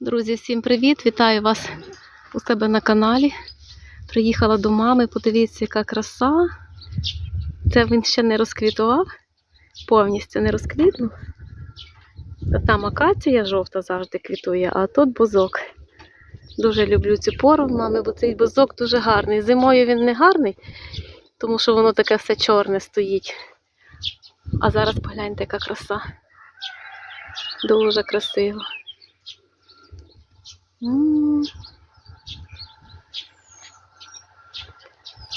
Друзі, всім привіт! Вітаю вас у себе на каналі. Приїхала до мами, подивіться, яка краса. Це він ще не розквітував, повністю не розквітнув. Там акація жовта завжди квітує, а тут бузок. Дуже люблю цю пору в мами, бо цей бузок дуже гарний. Зимою він не гарний, тому що воно таке все чорне стоїть. А зараз погляньте, яка краса. Дуже красиво. М.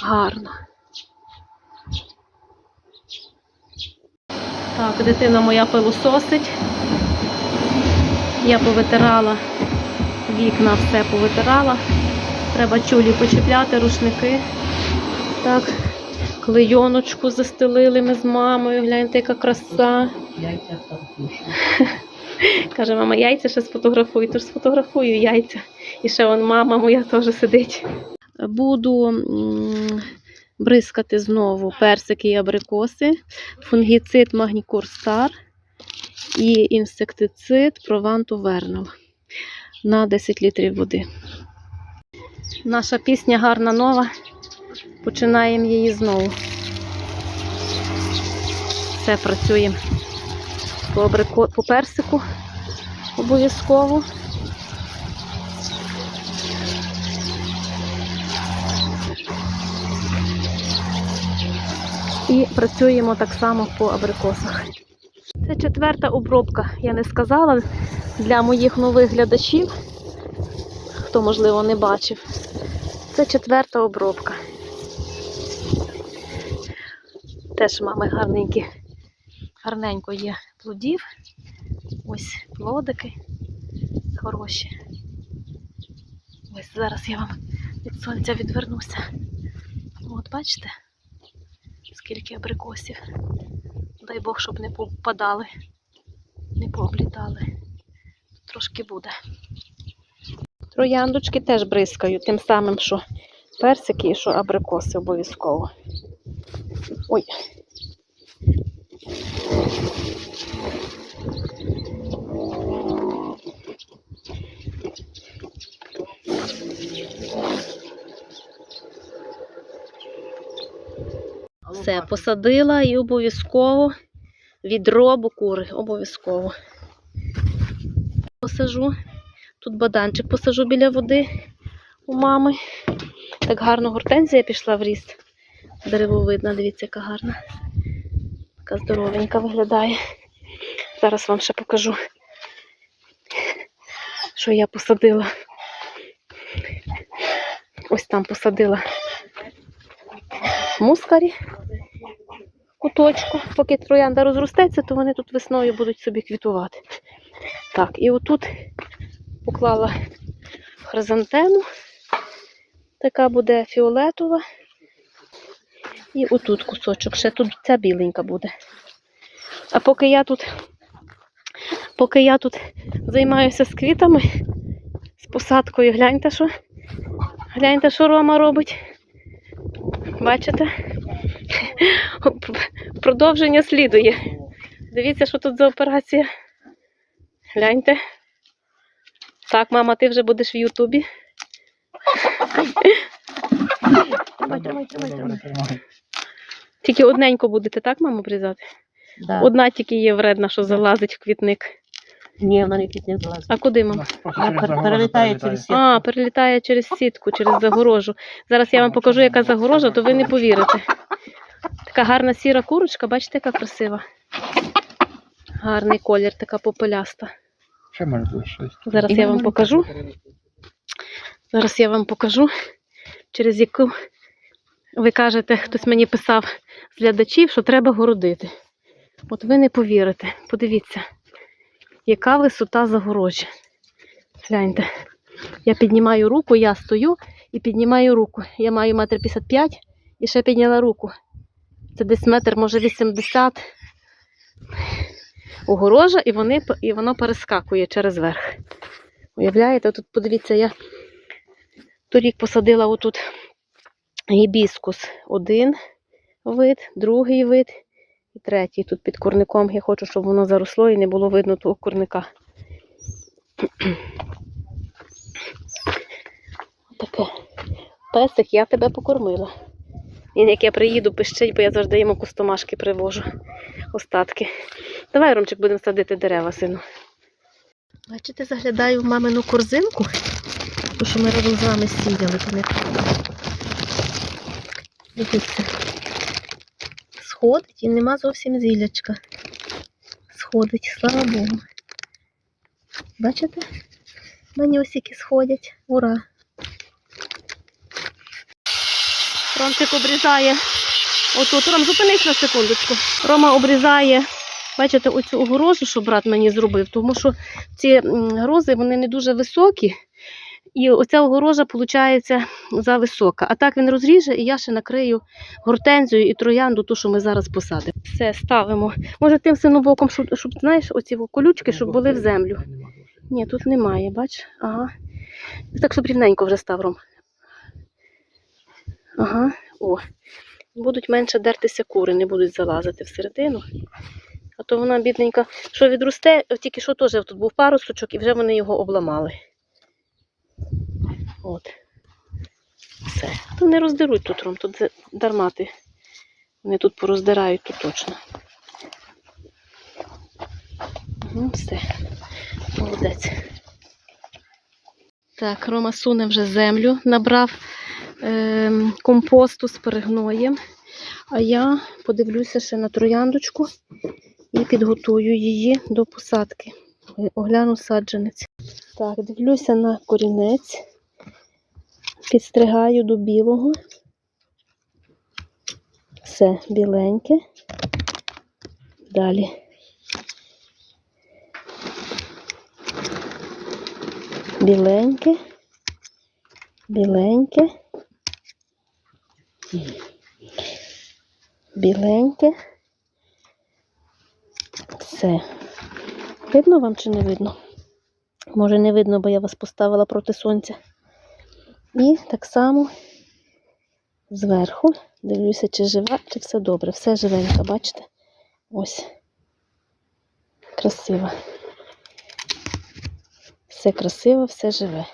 Гарно. Так, дитина моя пилососить. Я повитирала вікна, все повитирала. Треба чулі почіпляти, рушники. Так, клейоночку застелили ми з мамою. Гляньте, яка краса. Яйця. Каже, мама, яйця ще сфотографуй, тож сфотографую яйця. І ще вон мама моя теж сидить. Буду бризкати знову персики і абрикоси, фунгіцид Магнікур Стар і інсектицид Прованту Вернал на 10 літрів води. Наша пісня гарна нова. Починаємо її знову. Все працюємо по, абрико... по персику обов'язково. І працюємо так само по абрикосах. Це четверта обробка, я не сказала, для моїх нових глядачів, хто, можливо, не бачив. Це четверта обробка. Теж мами гарненькі, гарненько є плодів. Ось плодики хороші. Ось зараз я вам від сонця відвернуся. От бачите, скільки абрикосів. Дай Бог, щоб не попадали, не пооблітали. Трошки буде. Трояндочки теж бризкаю, тим самим, що персики і що абрикоси обов'язково. Ой. Все, посадила і обов'язково відро кури, обов'язково. Посажу. Тут баданчик посажу біля води у мами. Так гарно гортензія пішла в ріст. Деревовидна, дивіться, яка гарна. Така здоровенька виглядає. Зараз вам ще покажу, що я посадила. Ось там посадила мускарі куточку. Поки троянда розростеться, то вони тут весною будуть собі квітувати. Так, і отут поклала хризантему. Така буде фіолетова. І отут кусочок. Ще тут ця біленька буде. А поки я тут, поки я тут займаюся з квітами, з посадкою, гляньте, що. Гляньте, що Рома робить. Бачите? Продовження слідує. Дивіться, що тут за операція. Гляньте. Так, мама, ти вже будеш в Ютубі. Тримай, тримай, тримай, тримай. Тільки одненько будете, так, мама, обрізати? Да. Одна тільки є вредна, що залазить в квітник. Ні, вона не квітне залазить. А куди, мама? Вона пер- перелітає через сітку. А, перелітає через сітку, через загорожу. Зараз я вам покажу, яка загорожа, то ви не повірите. Така гарна сіра курочка, бачите, яка красива. Гарний колір, така попеляста. Ще може бути щось. Зараз я вам покажу. Зараз я вам покажу, через яку ви кажете, хтось мені писав з глядачів, що треба городити. От ви не повірите. Подивіться, яка висота загорожі. Гляньте. Я піднімаю руку, я стою і піднімаю руку. Я маю метр 55 і ще підняла руку. Це десь метр, може 80 огорожа, і, вони, і воно перескакує через верх. Уявляєте, тут подивіться, я торік посадила отут гібіскус один вид, другий вид і третій. Тут під курником. Я хочу, щоб воно заросло і не було видно того курника. Таке. Песик, я тебе покормила. Він, як я приїду, пищить, бо я завжди йому кустомашки привожу. Остатки. Давай, Ромчик, будемо садити дерева, сину. Бачите, заглядаю в мамину корзинку, тому що ми разом з вами сіяли. Дивіться. Сходить і нема зовсім зілячка. Сходить, слава Богу. Бачите? Які сходять. Ура! Ромчик обрізає. Отут, Ром, зупинись на секундочку. Рома обрізає, бачите, оцю огорожу, що брат мені зробив, тому що ці грози вони не дуже високі. І оця огорожа, виходить, зависока. А так він розріже, і я ще накрию гортензію і троянду, ту, що ми зараз посадимо. Все, ставимо. Може, тим синобоком, щоб, щоб знаєш, оці колючки, щоб були в землю. Ні, тут немає, бач? Ага. Так, щоб рівненько вже став Ром. Ага, о. Будуть менше дертися кури, не будуть залазити всередину. А то вона, бідненька, що відросте, тільки що теж тут був парусочок, і вже вони його обламали. От. Все. То не роздеруть тут Ром, тут за- дарма ти. Вони тут пороздирають тут точно. Ну, все. Молодець. Так, Рома суне вже землю, набрав ем, компосту з перегноєм. А я подивлюся ще на трояндочку і підготую її до посадки. Е, Огляну саджанець. Так, дивлюся на корінець. Підстригаю до білого. Все біленьке. Далі. Біленьке. Біленьке. Біленьке. Все. Видно вам чи не видно? Може не видно, бо я вас поставила проти сонця. І так само зверху дивлюся, чи жива, чи все добре. Все живенько, бачите? Ось. Красиво. Все красиво, все живе.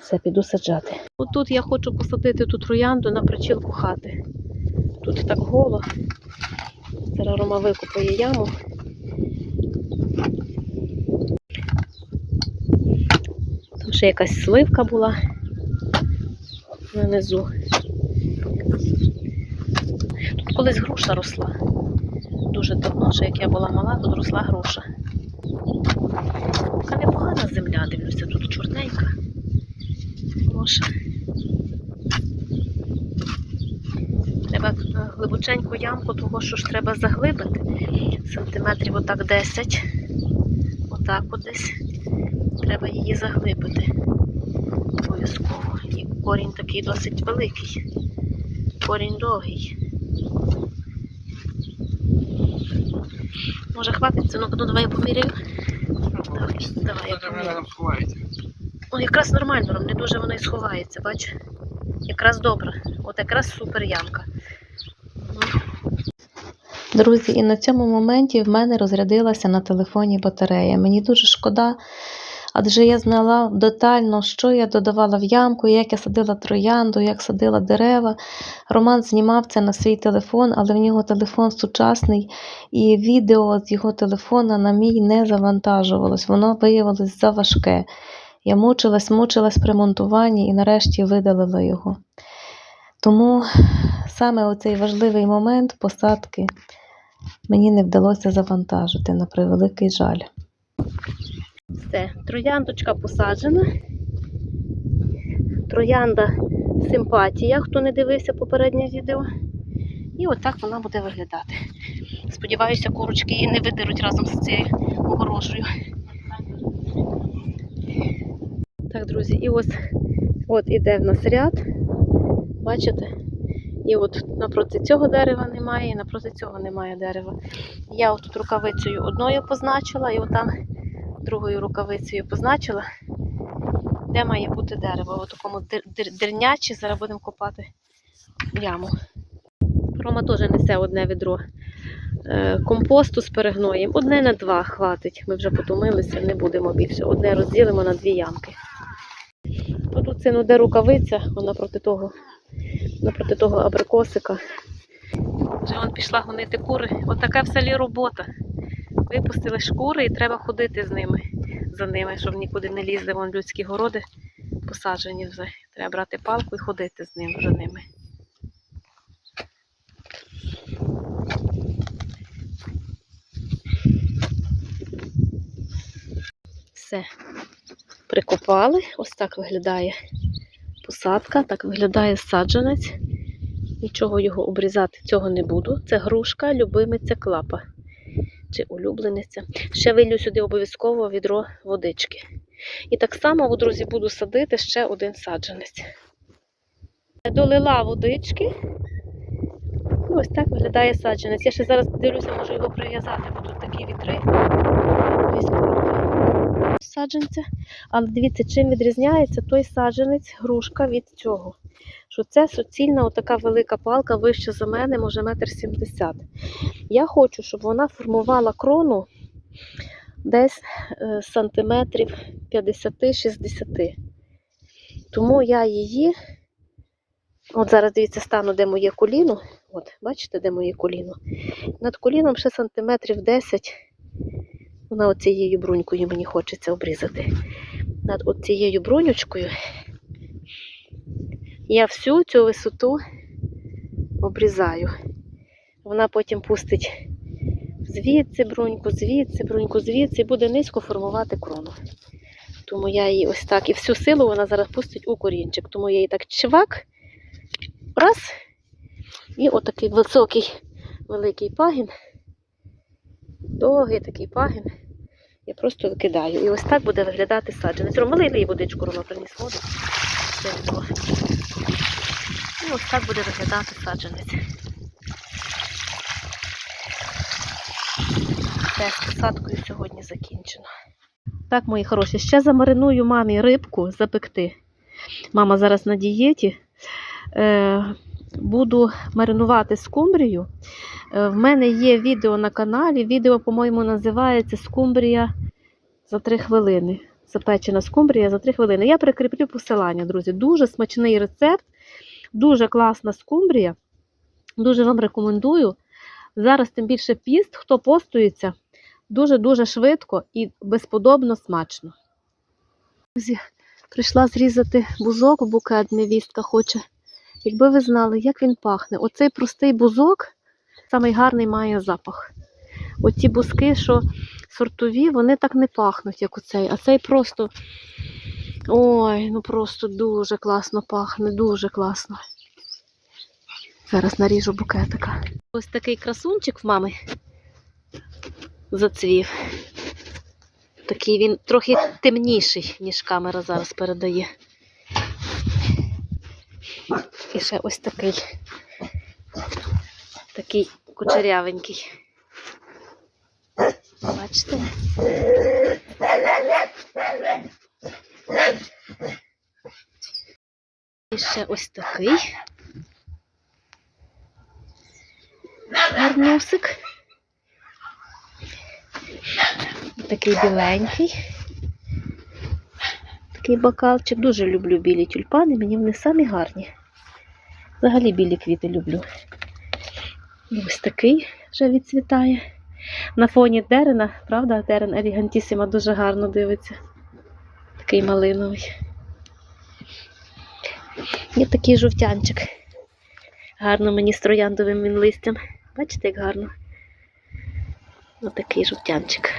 Все, піду саджати. Отут я хочу посадити ту троянду на причілку хати. Тут так голо. Зараз Рома викопає яму. Там ще якась сливка була нанизу. Тут колись груша росла. Дуже давно, ще як я була мала, тут росла груша. Така непогана земля, дивлюся, тут чорненька. Хороша. Треба глибоченьку ямку, того що ж треба заглибити. Сантиметрів отак 10. Отак от десь. Треба її заглибити. Обов'язково. Корінь такий досить великий. Корінь довгий. Може хватить це? Ну-ка, ну давай я поміряю. Давай, давай я поміряю. там сховається. Якраз нормально, не дуже воно і сховається, бач? Якраз добре. От якраз супер ямка. Друзі, і на цьому моменті в мене розрядилася на телефоні батарея. Мені дуже шкода, адже я знала детально, що я додавала в ямку, як я садила троянду, як садила дерева. Роман знімав це на свій телефон, але в нього телефон сучасний, і відео з його телефона на мій не завантажувалось. Воно виявилось заважке. Я мучилась, мучилась при монтуванні і нарешті видалила його. Тому саме оцей важливий момент посадки мені не вдалося завантажити на превеликий жаль. Все, трояндочка посаджена. Троянда симпатія, хто не дивився попереднє відео. І отак вона буде виглядати. Сподіваюся, курочки її не видеруть разом з цією огорожею. Так, друзі, і ось от іде в нас ряд. Бачите? І от напроти цього дерева немає, і напроти цього немає дерева. Я от тут рукавицею одною позначила, і отам другою рукавицею позначила, де має бути дерево. В такому дир- дирнячі зараз будемо копати яму. Рома теж несе одне відро е, компосту з перегноєм. Одне на два хватить. Ми вже потомилися, не будемо більше. Одне розділимо на дві ямки. Тут Сину, де рукавиця, вона проти того, напроти того абрикосика. Вже он пішла гонити кури. Отака в селі робота. Випустили шкури і треба ходити з ними, за ними, щоб нікуди не лізли. Вон людські городи посаджені вже. Треба брати палку і ходити з ним, за ними. Все. Прикопали. Ось так виглядає посадка, так виглядає саджанець. Нічого його обрізати цього не буду. Це грушка, любимиця клапа чи улюблениця. Ще вилью сюди обов'язково відро водички. І так само, друзі, буду садити ще один саджанець. Долила водички. Ось так виглядає саджанець. Я ще зараз дивлюся, можу його прив'язати, бо тут такі вітри. Саджанця. Але дивіться, чим відрізняється той саджанець, грушка від цього. Що це суцільна отака велика палка вище за мене, може метр сімдесят. Я хочу, щоб вона формувала крону десь е, сантиметрів 50-60. Тому я її, от зараз дивіться, стану, де моє коліно. От, бачите, де моє коліно? Над коліном ще сантиметрів 10. Вона оцією брунькою мені хочеться обрізати. Над оцією брунючкою я всю цю висоту обрізаю. Вона потім пустить звідси бруньку, звідси бруньку, звідси і буде низько формувати крону. Тому я її ось так і всю силу вона зараз пустить у корінчик. Тому я її так чвак, раз, і отакий високий великий пагін, довгий такий пагін. Я просто викидаю. І ось так буде виглядати саджанець. Рома, лий лий водичку, Рома відро. І ось так буде виглядати саджанець. З посадкою сьогодні закінчено. Так, мої хороші, ще замариную мамі рибку запекти. Мама зараз на дієті. Е, буду маринувати скумбрію. Е, в мене є відео на каналі. Відео, по-моєму, називається Скумбрія за 3 хвилини. Запечена скумбрія за 3 хвилини. Я прикріплю посилання, друзі. Дуже смачний рецепт, дуже класна скумбрія. Дуже вам рекомендую. Зараз тим більше піст, хто постується, дуже-дуже швидко і безподобно смачно. Друзі, прийшла зрізати бузок, букет невістка хоче. Якби ви знали, як він пахне. Оцей простий бузок, самий має запах. Оці бузки, що сортові, вони так не пахнуть, як оцей. А цей просто. Ой, ну просто дуже класно пахне, дуже класно. Зараз наріжу букетика. Ось такий красунчик в мами зацвів. Такий він трохи темніший, ніж камера зараз передає. І ще ось такий, такий кучерявенький. Бачите? І ще ось такий. Гарнусик. Такий біленький. Такий бокалчик. Дуже люблю білі тюльпани, мені вони самі гарні. Взагалі білі квіти люблю. Ось такий вже відцвітає. На фоні дерена, правда, дерен елігантісіма дуже гарно дивиться. Такий малиновий. Є такий жовтянчик. Гарно мені з трояндовим він листям. Бачите, як гарно? Отакий жовтянчик.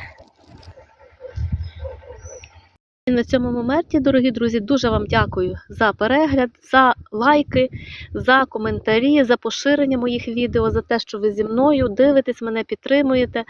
І на цьому моменті, дорогі друзі, дуже вам дякую за перегляд, за лайки, за коментарі, за поширення моїх відео, за те, що ви зі мною дивитесь, мене підтримуєте.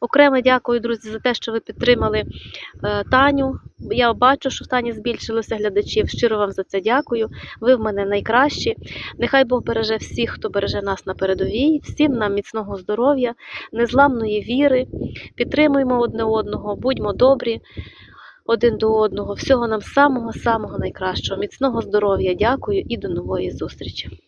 Окремо дякую, друзі, за те, що ви підтримали е, Таню. Я бачу, що в Тані збільшилося глядачів. Щиро вам за це дякую. Ви в мене найкращі. Нехай Бог береже всіх, хто береже нас на передовій, всім нам міцного здоров'я, незламної віри. Підтримуємо одне одного, будьмо добрі один до одного. Всього нам самого-самого найкращого. Міцного здоров'я. Дякую і до нової зустрічі.